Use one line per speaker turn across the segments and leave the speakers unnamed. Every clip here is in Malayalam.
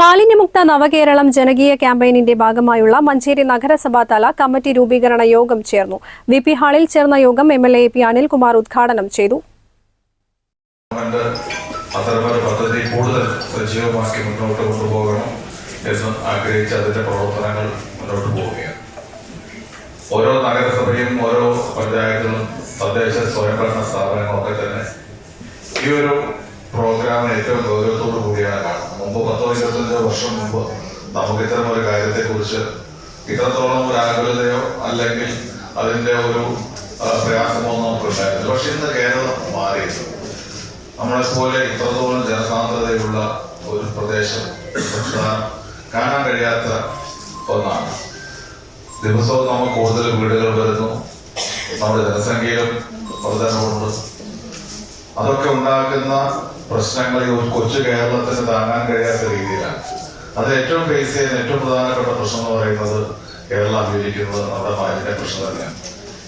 മാലിന്യമുക്ത നവകേരളം ജനകീയ ക്യാമ്പയിനിന്റെ ഭാഗമായുള്ള മഞ്ചേരി നഗരസഭാ തല കമ്മിറ്റി രൂപീകരണ യോഗം ചേർന്നു. വി പി ഹാളിൽ ചേർന്ന യോഗം M L A P Anilkumar ഉദ്ഘാടനം ചെയ്തു.
കൂടുതൽ മുന്നോട്ട് പ്രവർത്തനങ്ങൾ മുന്നോട്ട് പോവുകയാണ്. ഓരോ നഗരസഭയും ഓരോ പഞ്ചായത്തുകളും തദ്ദേശ സ്വയംഭരണ സ്ഥാപനങ്ങളൊക്കെ തന്നെ ഈ ഒരു പ്രോഗ്രാം ഏറ്റവും ഗൗരവത്തോടു കൂടിയാണ് പത്തോ ഇരുപത്തഞ്ചോ വർഷം മുമ്പ് നമുക്ക് ഇത്തരം ഒരു കാര്യത്തെ കുറിച്ച് ഇത്രത്തോളം ഒരു ആകുലതയോ അല്ലെങ്കിൽ അതിന്റെ ഒരു പ്രയാസമോ നമുക്ക് ഉണ്ടായിരുന്നു പക്ഷെ ഇന്ന് കേരളം മാറിയിട്ടുണ്ട്. നമ്മളെ പോലെ ഇത്രത്തോളം ജനസാന്ദ്രതയുള്ള ഒരു പ്രദേശം സംസ്ഥാനം കാണാൻ കഴിയാത്ത ഒന്നാണ്. ദിവസവും നമുക്ക് കൂടുതൽ വീടുകൾ വരുന്നു. നമ്മുടെ ജനസംഖ്യയിലും വർധനമുണ്ട് അതൊക്കെ ഉണ്ടാക്കുന്ന പ്രശ്നങ്ങൾ ഈ കൊച്ചു കേരളത്തിന് താങ്ങാൻ കഴിയാത്ത രീതിയിലാണ്. അത് ഏറ്റവും ഫേസ് ചെയ്യുന്ന ഏറ്റവും പ്രധാനപ്പെട്ട പ്രശ്നം എന്ന് പറയുന്നത് കേരളം അഭിമുഖീകരിക്കുന്നത് നമ്മുടെ മാലിന്യ പ്രശ്നം തന്നെയാണ്.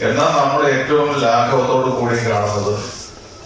എന്നാൽ നമ്മൾ ഏറ്റവും ലാഘവത്തോടു കൂടി കാണുന്നത്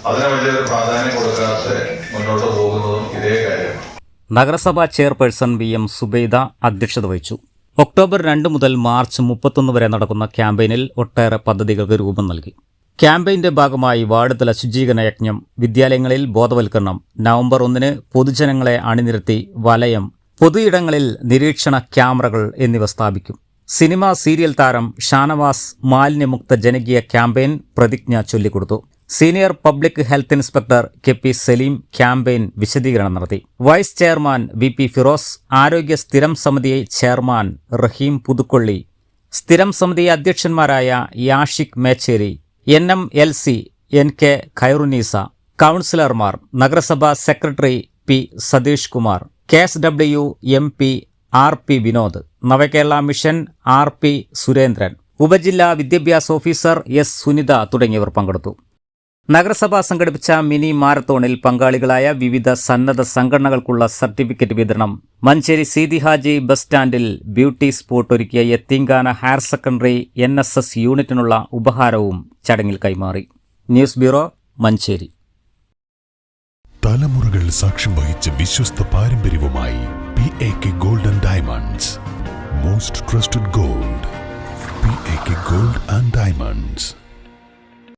അതിന് വലിയൊരു പ്രാധാന്യം കൊടുക്കാതെ മുന്നോട്ട് പോകുന്നതും ഇതേ കാര്യമാണ്.
നഗരസഭാ ചെയർപേഴ്സൺ വി എം സുബൈദ അധ്യക്ഷത വഹിച്ചു. ഒക്ടോബർ രണ്ട് മുതൽ മാർച്ച് മുപ്പത്തൊന്ന് വരെ നടക്കുന്ന ക്യാമ്പയിനിൽ ഒട്ടേറെ പദ്ധതികൾക്ക് രൂപം നൽകി. ക്യാമ്പയിന്റെ ഭാഗമായി വാർഡുതല ശുചീകരണ യജ്ഞം വിദ്യാലയങ്ങളിൽ ബോധവൽക്കരണം നവംബർ ഒന്നിന് പൊതുജനങ്ങളെ അണിനിരത്തി വലയം പൊതുയിടങ്ങളിൽ നിരീക്ഷണ ക്യാമറകൾ എന്നിവ സ്ഥാപിക്കും. സിനിമ സീരിയൽ താരം ഷാനവാസ് മാലിന്യമുക്ത ജനകീയ ക്യാമ്പയിൻ പ്രതിജ്ഞ ചൊല്ലിക്കൊടുത്തു. Senior public health inspector K P Saleem campaign വിശദീകരണം നടത്തി. Vice chairman V P Firoz ആരോഗ്യ സ്ഥിരം സമിതി ചെയർമാൻ റഹീം പുതുക്കൊള്ളി സ്ഥിരം സമിതി അധ്യക്ഷന്മാരായ Yashik Mecheri N M L C N K Khairunnisa കൗൺസിലർമാർ നഗരസഭാ secretary P Satheesh Kumar K S W M P R P Vinod Navakerala mission R P Surendran ഉപജില്ലാ വിദ്യാഭ്യാസ ഓഫീസർ എസ് സുനിത തുടങ്ങിയവർ പങ്കെടുത്തു. നഗരസഭ സംഘടിപ്പിച്ച മിനി മാരത്തോണിൽ പങ്കാളികളായ വിവിധ സന്നദ്ധ സംഘടനകൾക്കുള്ള സർട്ടിഫിക്കറ്റ് വിതരണം. മഞ്ചേരി സീതി ഹാജി ബസ് സ്റ്റാൻഡിൽ ബ്യൂട്ടി സ്പോട്ട് ഒരുക്കിയ യത്തിങ്കാന higher secondary N S S യൂണിറ്റിനുള്ള ഉപഹാരവും ചടങ്ങിൽ കൈമാറി. News bureau Manjeri.
തലമുറകൾ സാക്ഷ്യം വഹിച്ച വിശ്വസ്ത പാരമ്പര്യവുമായി P A K golden diamonds. Most trusted gold P A K gold and diamonds.